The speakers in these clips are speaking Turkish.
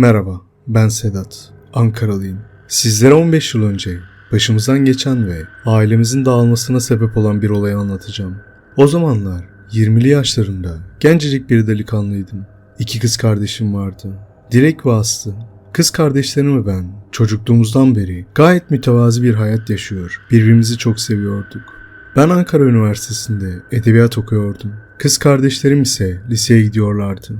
Merhaba, ben Sedat. Ankaralıyım. Sizlere 15 yıl önce başımızdan geçen ve ailemizin dağılmasına sebep olan bir olayı anlatacağım. O zamanlar 20'li yaşlarında gencecik bir delikanlıydım. İki kız kardeşim vardı. Dilek ve Aslı. Kız kardeşlerim ve ben çocukluğumuzdan beri gayet mütevazi bir hayat yaşıyor. Birbirimizi çok seviyorduk. Ben Ankara Üniversitesi'nde edebiyat okuyordum. Kız kardeşlerim ise liseye gidiyorlardı.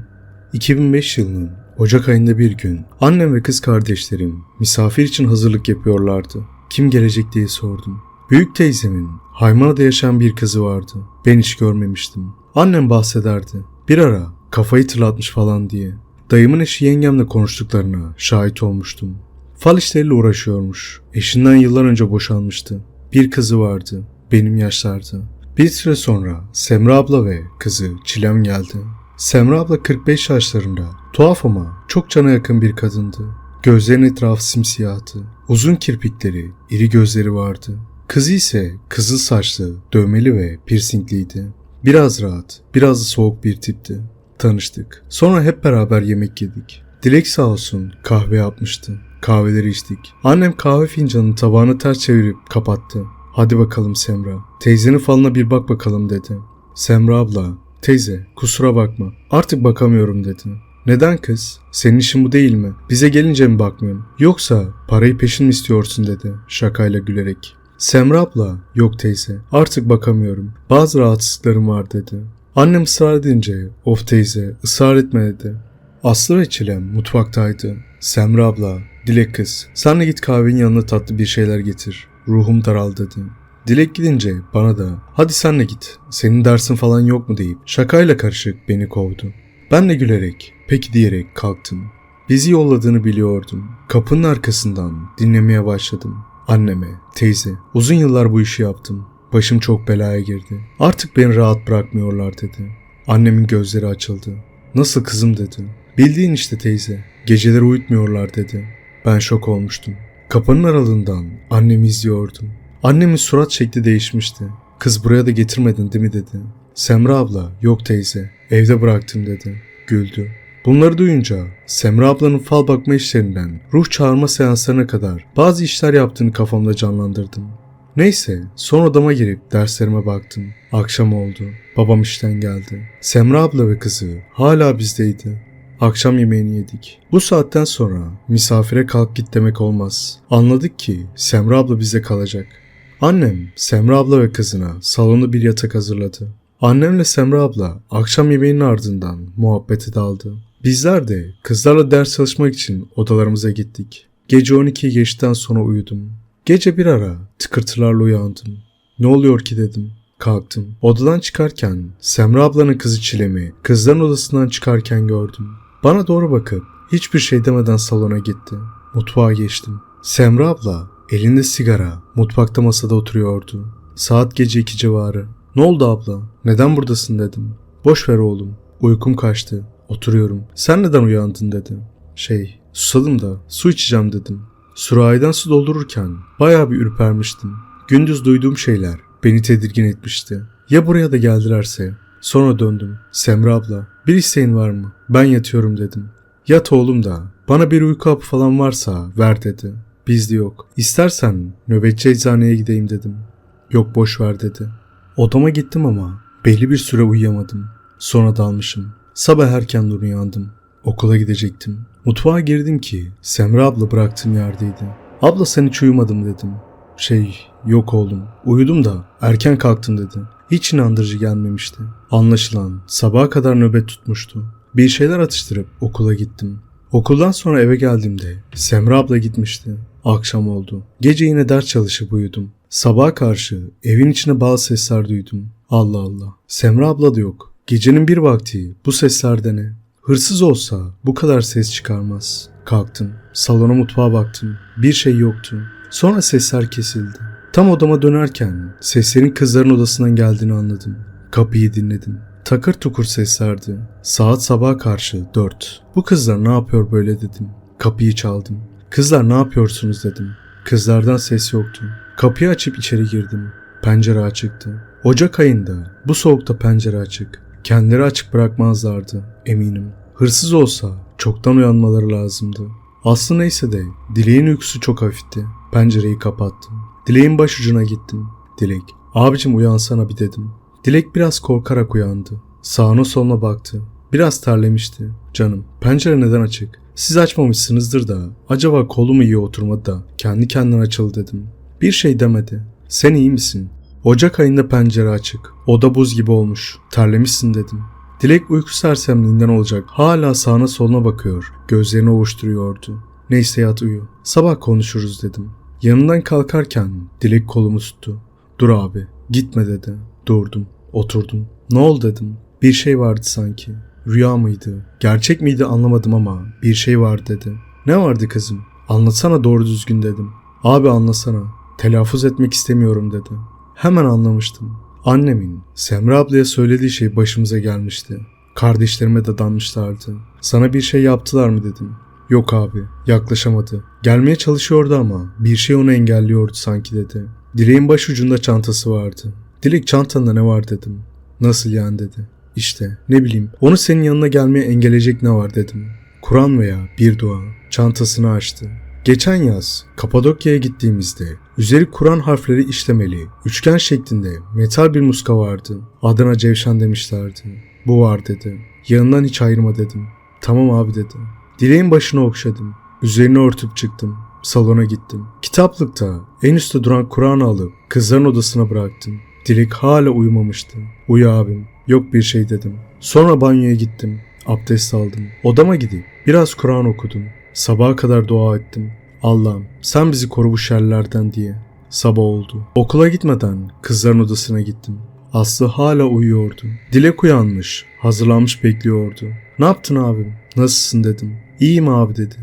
2005 yılının Ocak ayında bir gün annem ve kız kardeşlerim misafir için hazırlık yapıyorlardı. Kim gelecek diye sordum. Büyük teyzemin Haymana'da yaşayan bir kızı vardı. Ben hiç görmemiştim. Annem bahsederdi. Bir ara kafayı tırlatmış falan diye. Dayımın eşi yengemle konuştuklarına şahit olmuştum. Fal işleriyle uğraşıyormuş. Eşinden yıllar önce boşanmıştı. Bir kızı vardı. Benim yaşlardı. Bir süre sonra Semra abla ve kızı Çilem geldi. Semra abla 45 yaşlarında. Tuhaf ama çok cana yakın bir kadındı. Gözlerinin etrafı simsiyahtı. Uzun kirpikleri, iri gözleri vardı. Kızı ise kızıl saçlı, dövmeli ve piercingliydi. Biraz rahat, biraz da soğuk bir tipti. Tanıştık. Sonra hep beraber yemek yedik. Dilek sağ olsun kahve yapmıştı. Kahveleri içtik. Annem kahve fincanını tabağını ters çevirip kapattı. Hadi bakalım Semra. Teyzenin falına bir bak bakalım dedi. Semra abla, teyze kusura bakma. Artık bakamıyorum dedi. Neden kız? Senin işin bu değil mi? Bize gelince mi bakmıyorsun? Yoksa parayı peşin mi istiyorsun dedi şakayla gülerek. Semra abla, yok teyze artık bakamıyorum. Bazı rahatsızlıklarım var dedi. Annem ısrar edince, of teyze ısrar etme dedi. Aslı ve Çilem mutfaktaydı. Semra abla, Dilek kız, sen de git kahvenin yanına tatlı bir şeyler getir. Ruhum daraldı dedi. Dilek gidince bana da hadi sen de git senin dersin falan yok mu deyip şakayla karışık beni kovdu. Ben de gülerek peki diyerek kalktım. Bizi yolladığını biliyordum. Kapının arkasından dinlemeye başladım. Anneme, teyze, uzun yıllar bu işi yaptım. Başım çok belaya girdi. Artık beni rahat bırakmıyorlar dedi. Annemin gözleri açıldı. Nasıl kızım dedi. Bildiğin işte teyze. Geceleri uyutmuyorlar dedi. Ben şok olmuştum. Kapının aralığından annemi izliyordum. Annemin surat şekli değişmişti. Kız buraya da getirmedin değil mi dedi. Semra abla yok teyze evde bıraktım dedi. Güldü. Bunları duyunca Semra ablanın fal bakma işlerinden ruh çağırma seanslarına kadar bazı işler yaptığını kafamda canlandırdım. Neyse son odama girip derslerime baktım. Akşam oldu. Babam işten geldi. Semra abla ve kızı hala bizdeydi. Akşam yemeğini yedik. Bu saatten sonra misafire kalk git demek olmaz. Anladık ki Semra abla bize kalacak. Annem Semra abla ve kızına salonda bir yatak hazırladı. Annemle Semra abla akşam yemeğinin ardından muhabbete daldı. Bizler de kızlarla ders çalışmak için odalarımıza gittik. Gece 12'yi geçtikten sonra uyudum. Gece bir ara tıkırtılarla uyandım. Ne oluyor ki dedim. Kalktım. Odadan çıkarken Semra ablanın kızı Çilem'i kızların odasından çıkarken gördüm. Bana doğru bakıp hiçbir şey demeden salona gitti. Mutfağa geçtim. Semra abla elinde sigara mutfakta masada oturuyordu. Saat gece iki civarı. Ne oldu abla? Neden buradasın dedim. Boş ver oğlum. Uykum kaçtı. Oturuyorum. Sen neden uyandın dedi. Şey, susadım da su içeceğim dedim. Sürahiden su doldururken bayağı bir ürpermiştim. Gündüz duyduğum şeyler beni tedirgin etmişti. Ya buraya da geldilerse? Sonra döndüm. Semra abla, bir isteğin var mı? Ben yatıyorum dedim. Yat oğlum da bana bir uyku hapı falan varsa ver dedi. Bizde yok. İstersen nöbetçi eczaneye gideyim dedim. Yok boş ver dedi. Odama gittim ama belli bir süre uyuyamadım. Sonra dalmışım. Sabah erken uyandım. Okula gidecektim. Mutfağa girdim ki Semra abla bıraktığım yerdeydi. Abla sen hiç uyumadım dedim. Şey yok oğlum uyudum da erken kalktım dedi. Hiç inandırıcı gelmemişti. Anlaşılan sabaha kadar nöbet tutmuştu. Bir şeyler atıştırıp okula gittim. Okuldan sonra eve geldiğimde Semra abla gitmişti. Akşam oldu. Gece yine ders çalışıp uyudum. Sabaha karşı evin içine bazı sesler duydum. Allah Allah. Semra abla da yok. Gecenin bir vakti bu sesler de ne? Hırsız olsa bu kadar ses çıkarmaz. Kalktım. Salona mutfağa baktım. Bir şey yoktu. Sonra sesler kesildi. Tam odama dönerken seslerin kızların odasından geldiğini anladım. Kapıyı dinledim. Takır tukur seslerdi. Saat sabaha karşı dört. Bu kızlar ne yapıyor böyle dedim. Kapıyı çaldım. Kızlar ne yapıyorsunuz dedim. Kızlardan ses yoktu. Kapıyı açıp içeri girdim. Pencere açıktı. Ocak ayında bu soğukta pencere açık. Kendileri açık bırakmazlardı eminim. Hırsız olsa çoktan uyanmaları lazımdı. Aslı neyse de Dilek'in uykusu çok hafifti. Pencereyi kapattım. Dilek'in başucuna gittim. Dilek, abicim uyansana bir dedim. Dilek biraz korkarak uyandı. Sağına soluna baktı. Biraz terlemişti. Canım, pencere neden açık? Siz açmamışsınızdır da. Acaba kolu mu iyi oturmadı da kendi kendine açıldı dedim. Bir şey demedi. Sen iyi misin? Ocak ayında pencere açık. Oda buz gibi olmuş. Terlemişsin dedim. Dilek uyku sersemliğinden olacak. Hala sağına soluna bakıyor. Gözlerini ovuşturuyordu. Neyse yat uyu. Sabah konuşuruz dedim. Yanından kalkarken Dilek kolumu tuttu. Dur abi. Gitme dedi. Durdum. Oturdum. Ne oldu dedim. Bir şey vardı sanki. Rüya mıydı? Gerçek miydi anlamadım ama bir şey var dedi. Ne vardı kızım? Anlatsana doğru düzgün dedim. Abi anlasana. Telaffuz etmek istemiyorum dedi. Hemen anlamıştım. Annemin Semra ablaya söylediği şey başımıza gelmişti. Kardeşlerime de danmışlardı. Sana bir şey yaptılar mı dedim. Yok abi yaklaşamadı. Gelmeye çalışıyordu ama bir şey onu engelliyordu sanki dedi. Dilek'in başucunda çantası vardı. Dilek çantanda ne var dedim. Nasıl yani dedi. İşte ne bileyim onu senin yanına gelmeye engelleyecek ne var dedim. Kur'an veya bir dua. Çantasını açtı. Geçen yaz Kapadokya'ya gittiğimizde üzeri Kur'an harfleri işlemeli, üçgen şeklinde metal bir muska vardı. Adına Cevşen demişlerdi. Bu var dedi. Yanından hiç ayırma dedim. Tamam abi dedi. Dileğin başını okşadım. Üzerini örtüp çıktım. Salona gittim. Kitaplıkta en üstte duran Kur'an'ı alıp kızların odasına bıraktım. Dilek hala uyumamıştı. Uyu abim. Yok bir şey dedim. Sonra banyoya gittim. Abdest aldım. Odama gidip biraz Kur'an okudum. Sabaha kadar dua ettim. Allah'ım sen bizi koru bu şerlerden diye. Sabah oldu. Okula gitmeden kızların odasına gittim. Aslı hala uyuyordu. Dilek uyanmış, hazırlanmış bekliyordu. Ne yaptın abim? Nasılsın dedim. İyiyim abi dedi.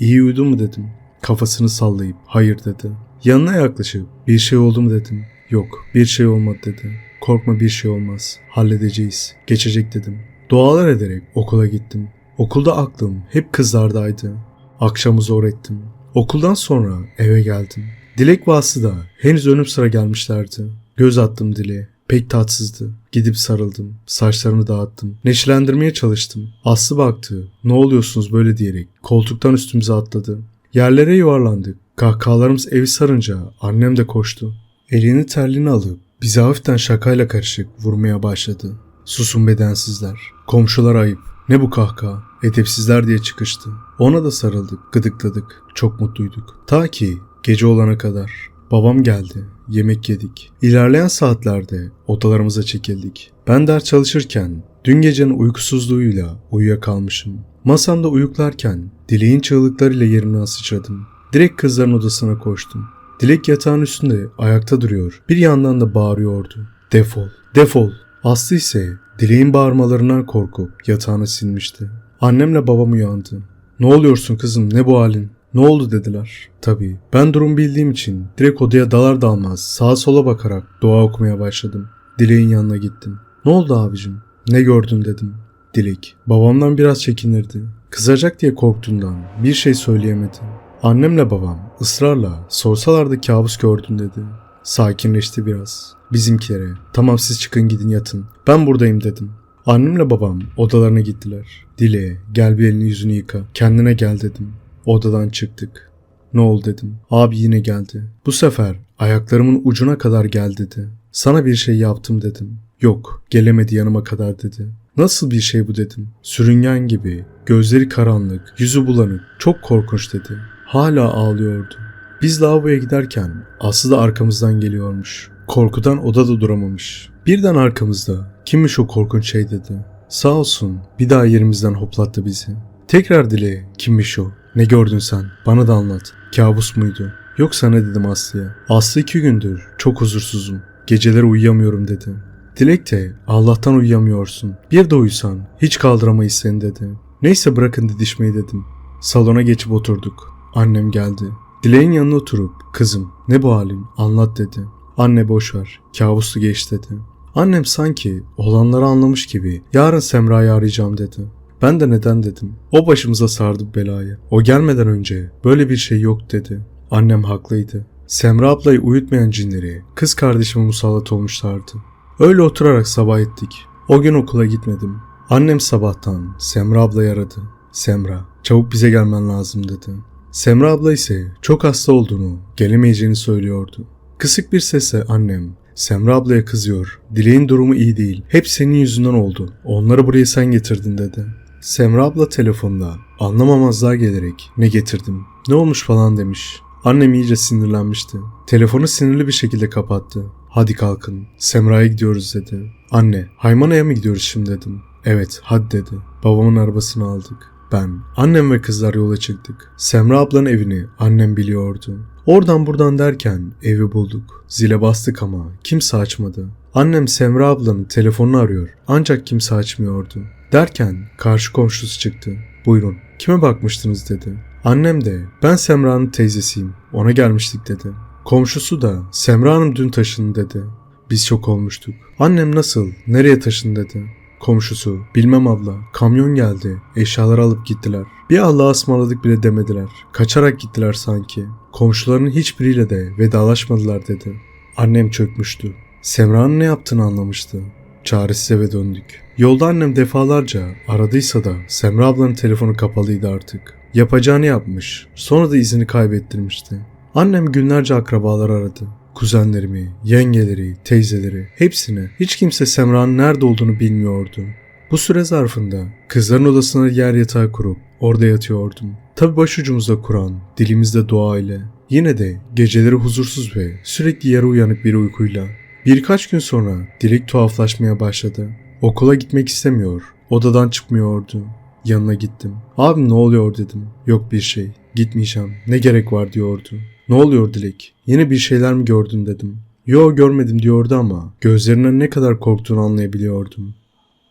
İyi uyudun mu dedim. Kafasını sallayıp hayır dedi. Yanına yaklaşıp bir şey oldu mu dedim. Yok bir şey olmadı dedi. Korkma bir şey olmaz. Halledeceğiz. Geçecek dedim. Dualar ederek okula gittim. Okulda aklım hep kızlardaydı. Akşamı zor ettim. Okuldan sonra eve geldim. Dilek Vaslı da henüz önüm sıra gelmişlerdi. Göz attım Dilek'e. Pek tatsızdı. Gidip sarıldım. Saçlarını dağıttım. Neşelendirmeye çalıştım. Aslı baktı. Ne oluyorsunuz böyle diyerek koltuktan üstümüze atladı. Yerlere yuvarlandık. Kahkahalarımız evi sarınca annem de koştu. Elini terliğini alıp bizi hafiften şakayla karışık vurmaya başladı. Susun bedensizler. Komşular ayıp. Ne bu kahkaha? Edepsizler diye çıkıştı. Ona da sarıldık, gıdıkladık. Çok mutluyduk. Ta ki gece olana kadar. Babam geldi. Yemek yedik. İlerleyen saatlerde odalarımıza çekildik. Ben ders çalışırken dün gecenin uykusuzluğuyla uyuyakalmışım. Masamda uyuklarken dileğin çığlıklarıyla yerimden sıçradım. Direkt kızların odasına koştum. Dilek yatağın üstünde ayakta duruyor. Bir yandan da bağırıyordu. Defol, defol. Aslı ise Dileğin bağırmalarından korkup yatağına silmişti. Annemle babam uyandı. Ne oluyorsun kızım ne bu halin? Ne oldu dediler. Tabii ben durum bildiğim için direkt odaya dalar dalmaz sağa sola bakarak dua okumaya başladım. Dilek'in yanına gittim. Ne oldu abicim? Ne gördün dedim. Dilek babamdan biraz çekinirdi. Kızacak diye korktuğundan bir şey söyleyemedi. Annemle babam ısrarla sorsalardı kabus gördüm dedi. Sakinleşti biraz. Bizimkilere tamam siz çıkın gidin yatın. Ben buradayım dedim. Annemle babam odalarına gittiler. Dile gel bir elini yüzünü yıka. Kendine gel dedim. Odadan çıktık. Ne oldu dedim. Abi yine geldi. Bu sefer ayaklarımın ucuna kadar gel dedi. Sana bir şey yaptım dedim. Yok gelemedi yanıma kadar dedi. Nasıl bir şey bu dedim. Sürüngen gibi, gözleri karanlık, yüzü bulanık, çok korkunç dedi. Hala ağlıyordu. Biz lavaboya giderken Aslı da arkamızdan geliyormuş. Korkudan odada duramamış. Birden arkamızda kimmiş o korkunç şey dedi. Sağ olsun bir daha yerimizden hoplattı bizi. Tekrar dile kimmiş o? Ne gördün sen? Bana da anlat. Kabus muydu? Yoksa ne dedim Aslı'ya? Aslı iki gündür çok huzursuzum. Geceleri uyuyamıyorum dedi. Dilek de Allah'tan uyuyamıyorsun. Bir de uyusan hiç kaldıramayız seni dedi. Neyse bırakın didişmeyi dedim. Salona geçip oturduk. Annem geldi. Dilek'in yanına oturup kızım ne bu halin anlat dedi. Anne boş ver kabusu geç dedi. Annem sanki olanları anlamış gibi yarın Semra'yı arayacağım dedi. Ben de neden dedim. O başımıza sardı belayı. O gelmeden önce böyle bir şey yok dedi. Annem haklıydı. Semra ablayı uyutmayan cinleri kız kardeşime musallat olmuşlardı. Öyle oturarak sabah ettik. O gün okula gitmedim. Annem sabahtan Semra ablayı aradı. Semra, çabuk bize gelmen lazım dedi. Semra abla ise çok hasta olduğunu, gelemeyeceğini söylüyordu. Kısık bir sesle annem, Semra ablaya kızıyor. Dileğin durumu iyi değil. Hep senin yüzünden oldu. Onları buraya sen getirdin dedi. Semra abla telefonda anlamamazlığa gelerek ne getirdim, ne olmuş falan demiş. Annem iyice sinirlenmişti. Telefonu sinirli bir şekilde kapattı. Hadi kalkın, Semra'ya gidiyoruz dedi. Anne, Haymana'ya mı gidiyoruz şimdi dedim. Evet, hadi dedi. Babamın arabasını aldık. Ben, annem ve kızlar yola çıktık. Semra ablanın evini annem biliyordu. Oradan buradan derken evi bulduk. Zile bastık ama kimse açmadı. Annem Semra ablanın telefonunu arıyor ancak kimse açmıyordu. Derken karşı komşusu çıktı. Buyurun kime bakmıştınız dedi. Annem de ben Semra'nın teyzesiyim ona gelmiştik dedi. Komşusu da Semra Hanım dün taşındı dedi. Biz şok olmuştuk. Annem nasıl, nereye taşındı dedi. Komşusu, bilmem abla, kamyon geldi, eşyaları alıp gittiler. Bir Allah'a ısmarladık bile demediler. Kaçarak gittiler sanki. Komşularının hiçbiriyle de vedalaşmadılar dedi. Annem çökmüştü. Semra'nın ne yaptığını anlamıştı. Çaresiz eve döndük. Yolda annem defalarca aradıysa da Semra ablanın telefonu kapalıydı artık. Yapacağını yapmış. Sonra da izini kaybettirmişti. Annem günlerce akrabalar aradı. Kuzenlerimi, yengeleri, teyzeleri hepsini. Hiç kimse Semra'nın nerede olduğunu bilmiyordu. Bu süre zarfında kızların odasına yer yatağı kurup orada yatıyordum. Tabi başucumuzda Kur'an, dilimizde dua ile. Yine de geceleri huzursuz ve sürekli yarı uyanık bir uykuyla. Birkaç gün sonra Dilek tuhaflaşmaya başladı. Okula gitmek istemiyor, odadan çıkmıyordu. Yanına gittim. Abim ne oluyor dedim. Yok bir şey. Gitmeyeceğim. Ne gerek var diyordu. Ne oluyor Dilek? Yine bir şeyler mi gördün dedim. Yo görmedim diyordu ama gözlerinden ne kadar korktuğunu anlayabiliyordum.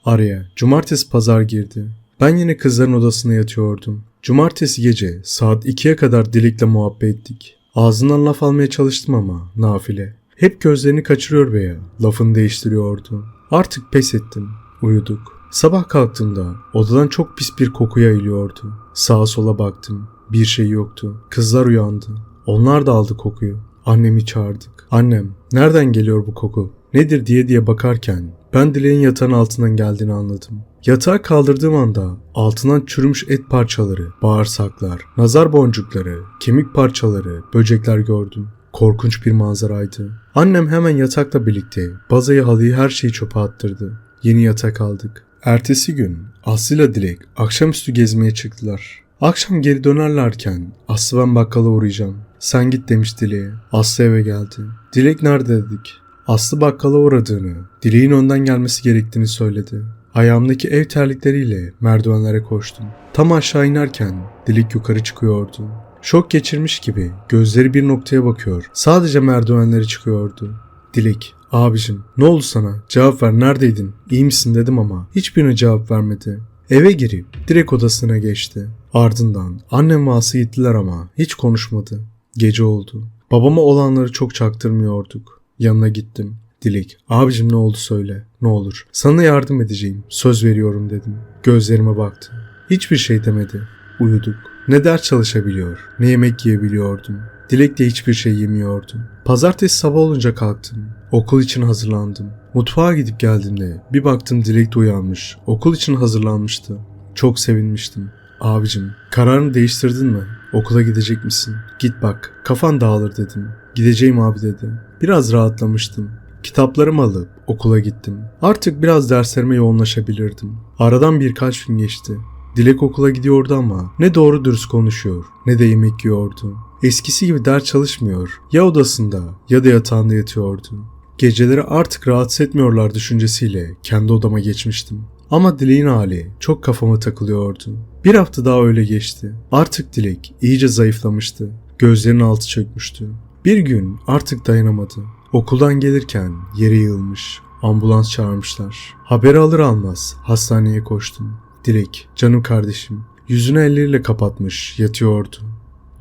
Araya cumartesi pazar girdi. Ben yine kızların odasına yatıyordum. Cumartesi gece saat 2'ye kadar Dilek'le muhabbet ettik. Ağzından laf almaya çalıştım ama nafile. Hep gözlerini kaçırıyor veya lafını değiştiriyordu. Artık pes ettim. Uyuduk. Sabah kalktığımda odadan çok pis bir koku yayılıyordu. Sağa sola baktım. Bir şey yoktu. Kızlar uyandı. Onlar da aldı kokuyu. Annemi çağırdık. Annem, nereden geliyor bu koku? Nedir diye diye bakarken ben Dileğin yatağın altından geldiğini anladım. Yatağı kaldırdığım anda altından çürümüş et parçaları, bağırsaklar, nazar boncukları, kemik parçaları, böcekler gördüm. Korkunç bir manzaraydı. Annem hemen yatakla birlikte bazayı halıyı her şeyi çöpe attırdı. Yeni yatak aldık. Ertesi gün Aslı ile Dilek akşamüstü gezmeye çıktılar. Akşam geri dönerlerken Aslı ben bakkala uğrayacağım. Sen git demiş Dilek'e. Aslı eve geldi. Dilek nerede dedik. Aslı bakkala uğradığını, Dilek'in önden gelmesi gerektiğini söyledi. Ayağımdaki ev terlikleriyle merdivenlere koştum. Tam aşağı inerken Dilek yukarı çıkıyordu. Şok geçirmiş gibi gözleri bir noktaya bakıyor. Sadece merdivenleri çıkıyordu. Dilek, abicim ne oldu sana? Cevap ver neredeydin? İyi misin dedim ama hiçbirine cevap vermedi. Eve girip direkt odasına geçti. Ardından annem ve Aslı gittiler ama hiç konuşmadı. Gece oldu. Babama olanları çok çaktırmıyorduk. Yanına gittim. Dilek, abicim ne oldu söyle, ne olur. Sana yardım edeceğim, söz veriyorum dedim. Gözlerime baktı. Hiçbir şey demedi. Uyuduk. Ne ders çalışabiliyor, ne yemek yiyebiliyordum. Dilek de hiçbir şey yemiyordum. Pazartesi sabah olunca kalktım. Okul için hazırlandım. Mutfağa gidip geldiğimde bir baktım Dilek de uyanmış. Okul için hazırlanmıştı. Çok sevinmiştim. Abicim, kararını değiştirdin mi? Okula gidecek misin? Git bak, kafan dağılır dedim. Gideceğim abi dedi. Biraz rahatlamıştım. Kitaplarımı alıp okula gittim. Artık biraz derslerime yoğunlaşabilirdim. Aradan birkaç gün geçti. Dilek okula gidiyordu ama ne doğru dürüst konuşuyor ne de yemek yiyordu. Eskisi gibi ders çalışmıyor. Ya odasında ya da yatağında yatıyordu. Geceleri artık rahatsız etmiyorlar düşüncesiyle kendi odama geçmiştim. Ama Dilek'in hali çok kafama takılıyordu. Bir hafta daha öyle geçti. Artık Dilek iyice zayıflamıştı. Gözlerinin altı çökmüştü. Bir gün artık dayanamadı. Okuldan gelirken yere yığılmış. Ambulans çağırmışlar. Haberi alır almaz hastaneye koştum. Dilek, canım kardeşim. Yüzünü elleriyle kapatmış, yatıyordu.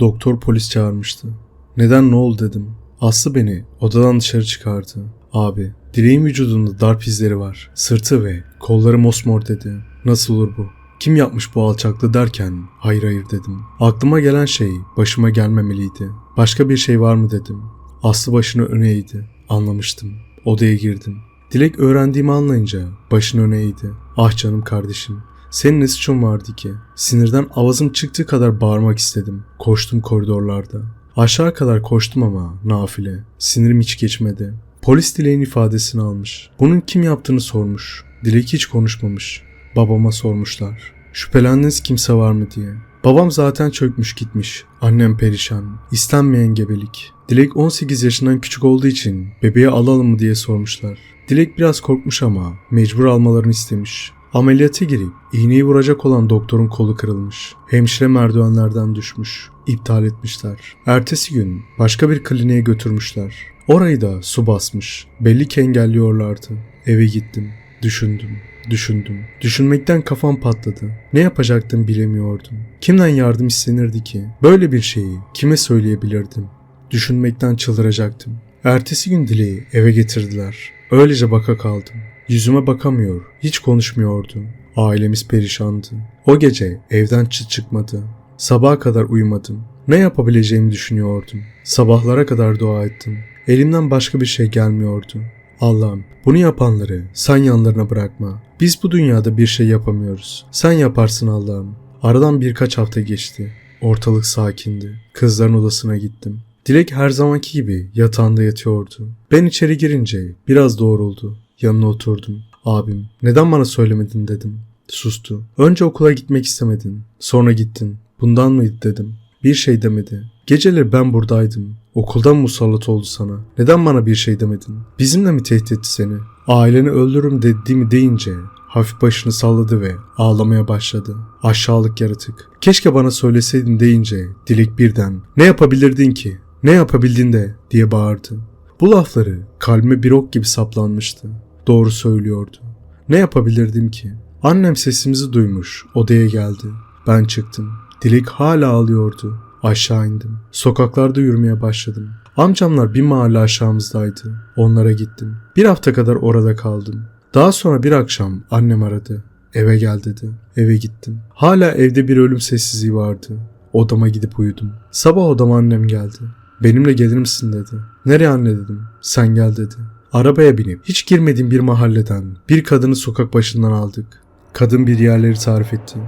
Doktor polis çağırmıştı. Neden ne oldu dedim. Aslı beni odadan dışarı çıkardı. Abi, Dilek'in vücudunda darp izleri var. Sırtı ve kolları mosmor dedi. Nasıl olur bu? Kim yapmış bu alçaklığı derken hayır hayır dedim. Aklıma gelen şey başıma gelmemeliydi. Başka bir şey var mı dedim. Aslı başını öne eğdi. Anlamıştım. Odaya girdim. Dilek öğrendiğimi anlayınca başını öne eğdi. Ah canım kardeşim. Senin ne suçun vardı ki? Sinirden avazım çıktığı kadar bağırmak istedim. Koştum koridorlarda. Aşağı kadar koştum ama nafile. Sinirim hiç geçmedi. Polis Dilek'in ifadesini almış. Bunun kim yaptığını sormuş. Dilek hiç konuşmamış. Babama sormuşlar. Şüphelendiğiniz kimse var mı diye. Babam zaten çökmüş gitmiş. Annem perişan. İstenmeyen gebelik. Dilek 18 yaşından küçük olduğu için bebeği alalım mı diye sormuşlar. Dilek biraz korkmuş ama mecbur almalarını istemiş. Ameliyata girip iğneyi vuracak olan doktorun kolu kırılmış. Hemşire merdivenlerden düşmüş. İptal etmişler. Ertesi gün başka bir kliniğe götürmüşler. Orayı da su basmış. Belli ki engelliyorlardı. Eve gittim. Düşündüm. Düşündüm. Düşünmekten kafam patladı. Ne yapacaktım bilemiyordum. Kimden yardım istenirdi ki? Böyle bir şeyi kime söyleyebilirdim? Düşünmekten çıldıracaktım. Ertesi gün Dileği eve getirdiler. Öylece baka kaldım. Yüzüme bakamıyor, hiç konuşmuyordu. Ailemiz perişandı. O gece evden çıt çıkmadı. Sabaha kadar uyumadım. Ne yapabileceğimi düşünüyordum. Sabahlara kadar dua ettim. Elimden başka bir şey gelmiyordu. Allah'ım bunu yapanları sen yanlarına bırakma. Biz bu dünyada bir şey yapamıyoruz. Sen yaparsın Allah'ım. Aradan birkaç hafta geçti. Ortalık sakindi. Kızların odasına gittim. Dilek her zamanki gibi yatağında yatıyordu. Ben içeri girince biraz doğruldu. Yanına oturdum. Abim neden bana söylemedin dedim. Sustu. Önce okula gitmek istemedin. Sonra gittin. Bundan mıydı dedim. Bir şey demedi. Geceleri ben buradaydım. Okuldan musallat oldu sana. Neden bana bir şey demedin? Bizimle mi tehdit etti seni? Aileni öldürürüm dediğimi deyince hafif başını salladı ve ağlamaya başladı. Aşağılık yaratık. Keşke bana söyleseydin deyince Dilek birden ne yapabilirdin ki? Ne yapabildin de diye bağırdı. Bu lafları kalbime bir ok gibi saplanmıştı. Doğru söylüyordu. Ne yapabilirdim ki? Annem sesimizi duymuş, odaya geldi. Ben çıktım. Dilek hala ağlıyordu. Aşağı indim. Sokaklarda yürümeye başladım. Amcamlar bir mahalle aşağımızdaydı. Onlara gittim. Bir hafta kadar orada kaldım. Daha sonra bir akşam annem aradı. Eve gel dedi. Eve gittim. Hala evde bir ölüm sessizliği vardı. Odama gidip uyudum. Sabah odama annem geldi. Benimle gelir misin dedi. Nereye anne dedim. Sen gel dedi. Arabaya binip hiç girmediğim bir mahalleden bir kadını sokak başından aldık. Kadın bir yerleri tarif etti.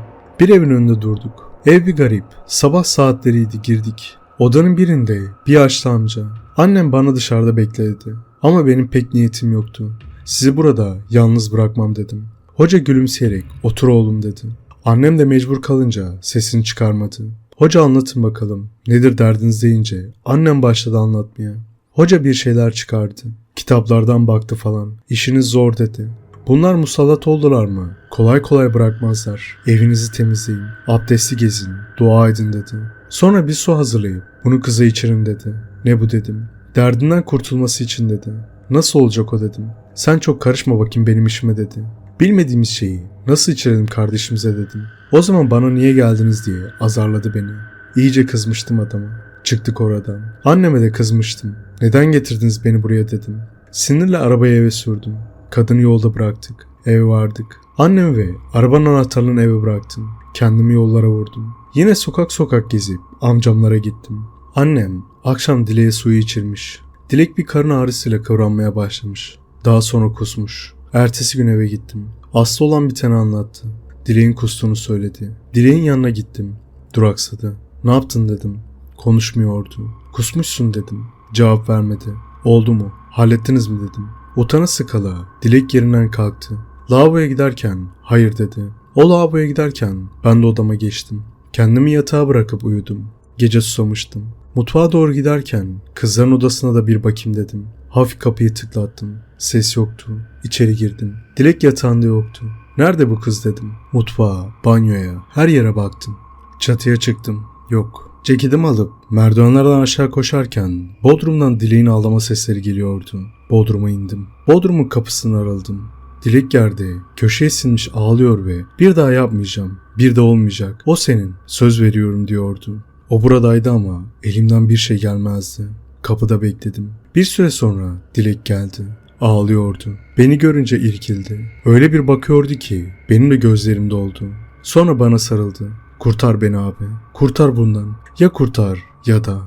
Bir evin önünde durduk. Ev bir garip. Sabah saatleriydi girdik. Odanın birinde bir yaşlı amca. Annem bana dışarıda bekledi. Ama benim pek niyetim yoktu. Sizi burada yalnız bırakmam dedim. Hoca gülümseyerek otur oğlum dedi. Annem de mecbur kalınca sesini çıkarmadı. Hoca anlatın bakalım. Nedir derdiniz deyince annem başladı anlatmaya. Hoca bir şeyler çıkardı. Kitaplardan baktı falan. İşiniz zor dedi. Bunlar musallat oldular mı? Kolay kolay bırakmazlar. Evinizi temizleyin. Abdestli gezin. Dua edin dedi. Sonra bir su hazırlayıp bunu kıza içirin dedi. Ne bu dedim. Derdinden kurtulması için dedi. Nasıl olacak o dedim. Sen çok karışma bakayım benim işime dedi. Bilmediğimiz şeyi nasıl içirelim kardeşimize dedim. O zaman bana niye geldiniz diye azarladı beni. İyice kızmıştım adama. Çıktık oradan. Anneme de kızmıştım. Neden getirdiniz beni buraya dedim. Sinirle arabayı eve sürdüm. Kadını yolda bıraktık. Eve vardık. Annemi ve arabanın anahtarını eve bıraktım. Kendimi yollara vurdum. Yine sokak sokak gezip amcamlara gittim. Annem akşam Dilek'e suyu içirmiş. Dilek bir karın ağrısıyla kıvranmaya başlamış. Daha sonra kusmuş. Ertesi gün eve gittim. Hasta olan bir tane anlattı. Dilek'in kustuğunu söyledi. Dilek'in yanına gittim. Duraksadı. Ne yaptın dedim. Konuşmuyordu. Kusmuşsun dedim. Cevap vermedi. Oldu mu? Hallettiniz mi dedim. Utana sıkala. Dilek yerinden kalktı. Lavaboya giderken hayır dedi. O lavaboya giderken ben de odama geçtim. Kendimi yatağa bırakıp uyudum. Gece susamıştım. Mutfağa doğru giderken kızların odasına da bir bakayım dedim. Hafif kapıyı tıklattım. Ses yoktu. İçeri girdim. Dilek yatağında yoktu. Nerede bu kız dedim. Mutfağa, banyoya, her yere baktım. Çatıya çıktım. Yok. Ceketimi alıp merdivenlerden aşağı koşarken Bodrum'dan Dilek'in ağlama sesleri geliyordu. Bodrum'a indim. Bodrum'un kapısını araldım. Dilek yerde köşeye sinmiş ağlıyor ve bir daha yapmayacağım. Bir de olmayacak. O senin. Söz veriyorum diyordu. O buradaydı ama elimden bir şey gelmezdi. Kapıda bekledim. Bir süre sonra Dilek geldi. Ağlıyordu. Beni görünce irkildi. Öyle bir bakıyordu ki benim de gözlerim doldu. Sonra bana sarıldı. Kurtar beni abi. Kurtar bundan. Ya kurtar ya da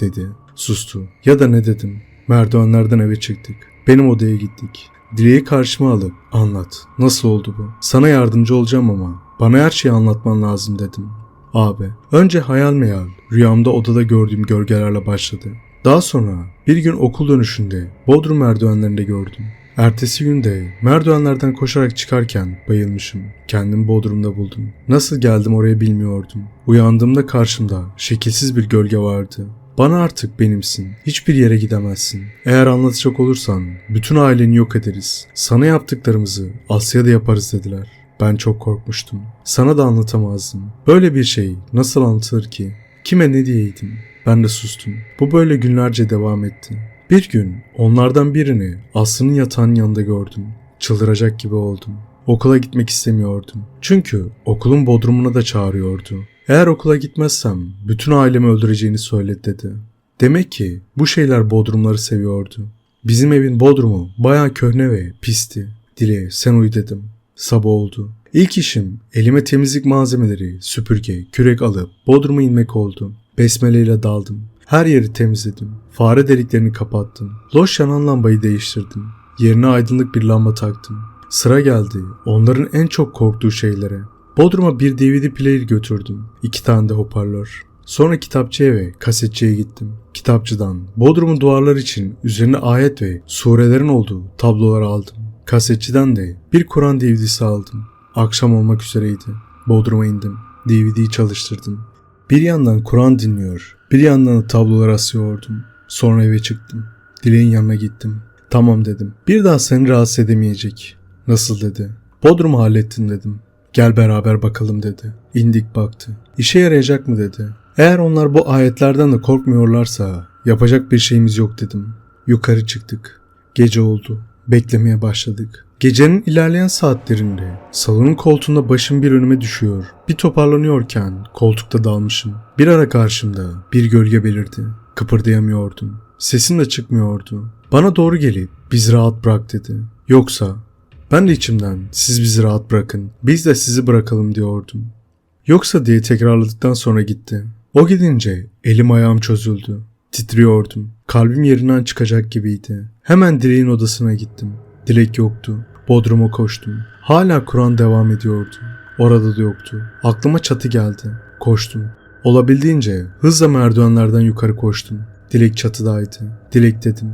dedi. Sustu. Ya da ne dedim. Merdivenlerden eve çıktık. Benim odaya gittik. Dileği karşıma alıp anlat. Nasıl oldu bu? Sana yardımcı olacağım ama Bana her şeyi anlatman lazım dedim. Abi, önce hayal meyal, rüyamda odada gördüğüm gölgelerle başladı. Daha sonra bir gün okul dönüşünde Bodrum merdivenlerinde gördüm. Ertesi günde merdivenlerden koşarak çıkarken bayılmışım. Kendimi Bodrum'da buldum. Nasıl geldim oraya bilmiyordum. Uyandığımda karşımda şekilsiz bir gölge vardı. Bana artık benimsin. Hiçbir yere gidemezsin. Eğer anlatacak olursan bütün aileni yok ederiz. Sana yaptıklarımızı Asya'da yaparız dediler. Ben çok korkmuştum. Sana da anlatamazdım. Böyle bir şey nasıl anlatılır ki? Kime ne diyeydim? Ben de sustum. Bu böyle günlerce devam etti. Bir gün onlardan birini Aslı'nın yatağının yanında gördüm. Çıldıracak gibi oldum. Okula gitmek istemiyordum. Çünkü okulun bodrumuna da çağırıyordu. Eğer okula gitmezsem bütün ailemi öldüreceğini söyledi dedi. Demek ki bu şeyler bodrumları seviyordu. Bizim evin bodrumu bayağı köhne ve pisti. Dile sen uyu dedim. Sabah oldu. İlk işim elime temizlik malzemeleri, süpürge, kürek alıp bodruma inmek oldu. Besmele ile daldım. Her yeri temizledim. Fare deliklerini kapattım. Loş yanan lambayı değiştirdim. Yerine aydınlık bir lamba taktım. Sıra geldi onların en çok korktuğu şeylere. Bodrum'a bir DVD player götürdüm. İki tane de hoparlör. Sonra kitapçıya ve kasetçiye gittim. Kitapçıdan Bodrum'un duvarlar için üzerine ayet ve surelerin olduğu tabloları aldım. Kasetçiden de bir Kur'an DVD'si aldım. Akşam olmak üzereydi. Bodrum'a indim. DVD'yi çalıştırdım. Bir yandan Kur'an dinliyor, bir yandan da tablolar asıyordum. Sonra eve çıktım. Dileğin yanına gittim. Tamam dedim. Bir daha seni rahatsız edemeyecek. Nasıl dedi. Bodrum'u hallettin dedim. Gel beraber bakalım dedi. İndik baktı. İşe yarayacak mı dedi. Eğer onlar bu ayetlerden de korkmuyorlarsa yapacak bir şeyimiz yok dedim. Yukarı çıktık. Gece oldu. Beklemeye başladık. Gecenin ilerleyen saatlerinde salonun koltuğunda başım bir önüme düşüyor. Bir toparlanıyorken koltukta dalmışım. Bir ara karşımda bir gölge belirdi. Kıpırdayamıyordum. Sesim de çıkmıyordu. Bana doğru gelip bizi rahat bırak dedi. Yoksa ben de içimden siz bizi rahat bırakın biz de sizi bırakalım diyordum. Yoksa diye tekrarladıktan sonra gitti. O gidince elim ayağım çözüldü. Titriyordum. Kalbim yerinden çıkacak gibiydi. Hemen Dilek'in odasına gittim. Dilek yoktu. Bodrum'a koştum. Hala Kur'an devam ediyordu. Orada da yoktu. Aklıma çatı geldi. Koştum. Olabildiğince hızla merdivenlerden yukarı koştum. Dilek çatıdaydı. Dilek dedim.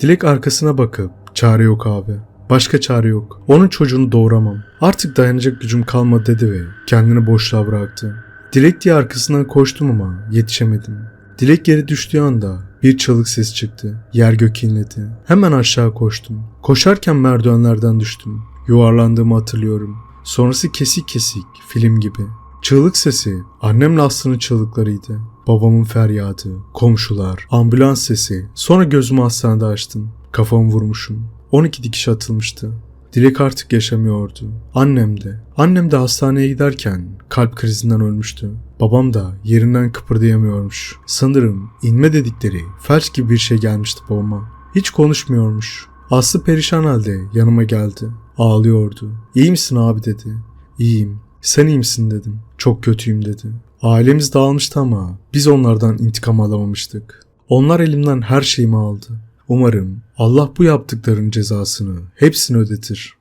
Dilek arkasına bakıp çare yok abi. Başka çare yok. Onun çocuğunu doğuramam. Artık dayanacak gücüm kalmadı dedi ve kendini boşluğa bıraktı. Dilek diye arkasından koştum ama yetişemedim. Dilek yere düştüğü anda bir çığlık ses çıktı. Yer gök inledi. Hemen aşağı koştum. Koşarken merdivenlerden düştüm. Yuvarlandığımı hatırlıyorum. Sonrası kesik kesik, film gibi. Çığlık sesi annemle Aslı'nın çığlıklarıydı. Babamın feryadı, komşular, ambulans sesi. Sonra gözümü hastanede açtım. Kafamı vurmuşum. 12 dikiş atılmıştı. Dilek artık yaşamıyordu. Annem de. Annem de hastaneye giderken kalp krizinden ölmüştü. Babam da yerinden kıpırdayamıyormuş. Sanırım inme dedikleri felç gibi bir şey gelmişti babama. Hiç konuşmuyormuş. Aslı perişan halde yanıma geldi. Ağlıyordu. İyi misin abi dedi. İyiyim. Sen iyi misin dedim. Çok kötüyüm dedi. Ailemiz dağılmıştı ama biz onlardan intikam alamamıştık. Onlar elimden her şeyimi aldı. Umarım Allah bu yaptıkların cezasını hepsini ödetir.